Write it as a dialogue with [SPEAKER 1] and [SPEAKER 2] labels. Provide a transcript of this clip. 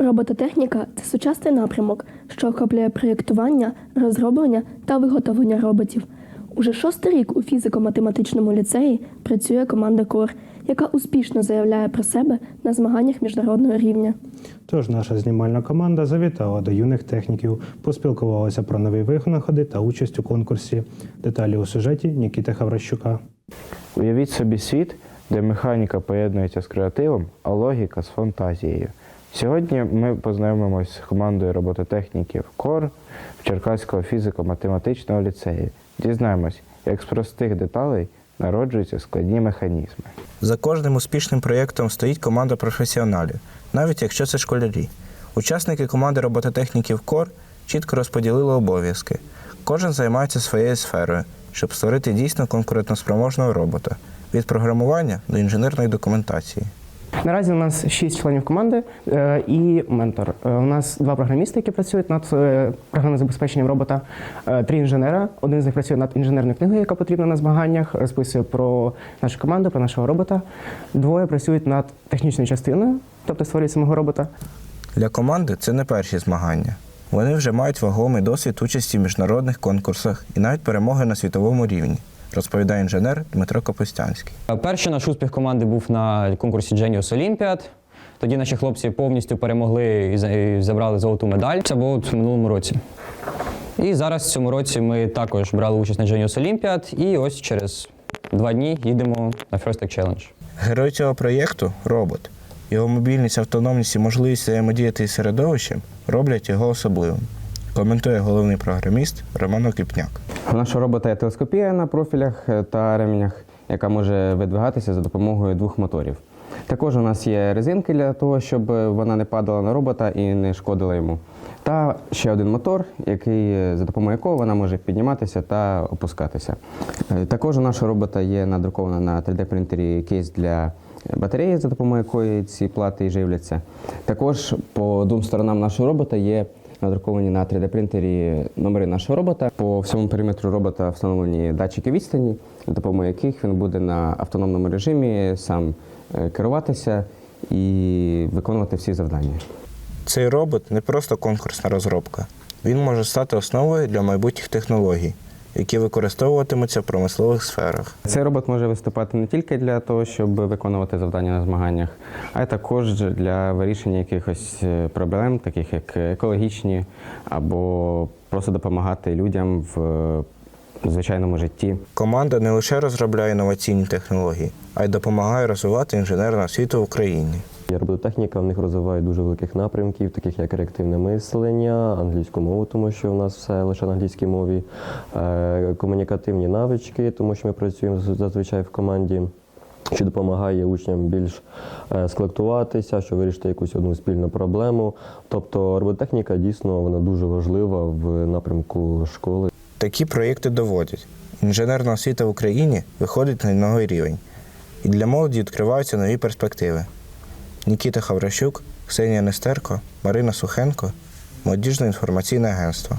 [SPEAKER 1] Робототехніка це сучасний напрямок, що охоплює проєктування, розроблення та виготовлення роботів. Уже шостий рік у фізико-математичному ліцеї працює команда КОР, яка успішно заявляє про себе на змаганнях міжнародного рівня.
[SPEAKER 2] Тож наша знімальна команда завітала до юних техніків, поспілкувалася про нові винаходи та участь у конкурсі. Деталі у сюжеті Нікіти Хавращука.
[SPEAKER 3] Уявіть собі світ, де механіка поєднується з креативом, а логіка з фантазією. Сьогодні ми познайомимося з командою робототехніків КОР Черкаського фізико-математичного ліцею. Дізнаємось, як з простих деталей народжуються складні механізми.
[SPEAKER 4] За кожним успішним проєктом стоїть команда професіоналів, навіть якщо це школярі. Учасники команди робототехніків КОР чітко розподілили обов'язки. Кожен займається своєю сферою, щоб створити дійсно конкурентоспроможного робота від програмування до інженерної документації.
[SPEAKER 5] Наразі у нас шість членів команди е, і ментор. Е, У нас два програмісти, які працюють над е, програмним забезпеченням робота, три інженера. Один з них працює над інженерною книгою, яка потрібна на змаганнях, розписує про нашу команду, про нашого робота. Двоє працюють над технічною частиною, тобто створюють самого робота.
[SPEAKER 4] Для команди це не перші змагання. Вони вже мають вагомий досвід участі в міжнародних конкурсах і навіть перемоги на світовому рівні, розповідає інженер Дмитро Капустянський.
[SPEAKER 6] Перший наш успіх команди був на конкурсі Genius Olympiad. Тоді наші хлопці повністю перемогли і забрали золоту медаль. Це було в минулому році. І зараз в цьому році ми також брали участь на Genius Olympiad. І ось через два дні їдемо на First Tech Challenge.
[SPEAKER 4] Герой цього проєкту робот. Його мобільність, автономність і можливість взаємодіяти із середовищем роблять його особливим. Коментує головний програміст Роман Окіпняк.
[SPEAKER 7] Нашого робота є телескопія на профілях е, та ременях, яка може видвигатися за допомогою двох моторів. Також у нас є резинки для того, щоб вона не падала на робота і не шкодила йому. Та ще один мотор, який, е, за допомогою якого вона може підніматися та опускатися. Е, Також у нашого робота є надрукована на 3D-принтері кейс для батареї, за допомогою якої ці плати живляться. Також по двом сторонам нашого робота є надруковані на 3D-принтері номери нашого робота. По всьому периметру робота встановлені датчики відстані, за допомогою яких він буде на автономному режимі сам е, керуватися і виконувати всі завдання.
[SPEAKER 4] Цей робот не просто конкурсна розробка. Він може стати основою для майбутніх технологій, які використовуватимуться в промислових сферах.
[SPEAKER 7] Цей робот може виступати не тільки для того, щоб виконувати завдання на змаганнях, а й також для вирішення якихось е, проблем, таких як екологічні, або просто допомагати людям в е, звичайному житті.
[SPEAKER 4] Команда не лише розробляє інноваційні технології, а й допомагає розвивати інженерну освіту в Україні.
[SPEAKER 8] Робототехніка в них розвиває дуже великих напрямків, таких як реактивне мислення, англійську мову, тому що у нас все лише на англійській мові, е, комунікативні навички, тому що ми працюємо зазвичай в команді. Що допомагає учням більш е, сколектуватися, що вирішити якусь одну спільну проблему. Тобто робототехніка дійсно вона дуже важлива в напрямку школи.
[SPEAKER 4] Такі проєкти доводять. Інженерна освіта в Україні виходить на новий рівень, і для молоді відкриваються нові перспективи. Нікіта Хавращук, Ксенія Нестерко, Марина Сухенко, Молодіжне інформаційне агентство.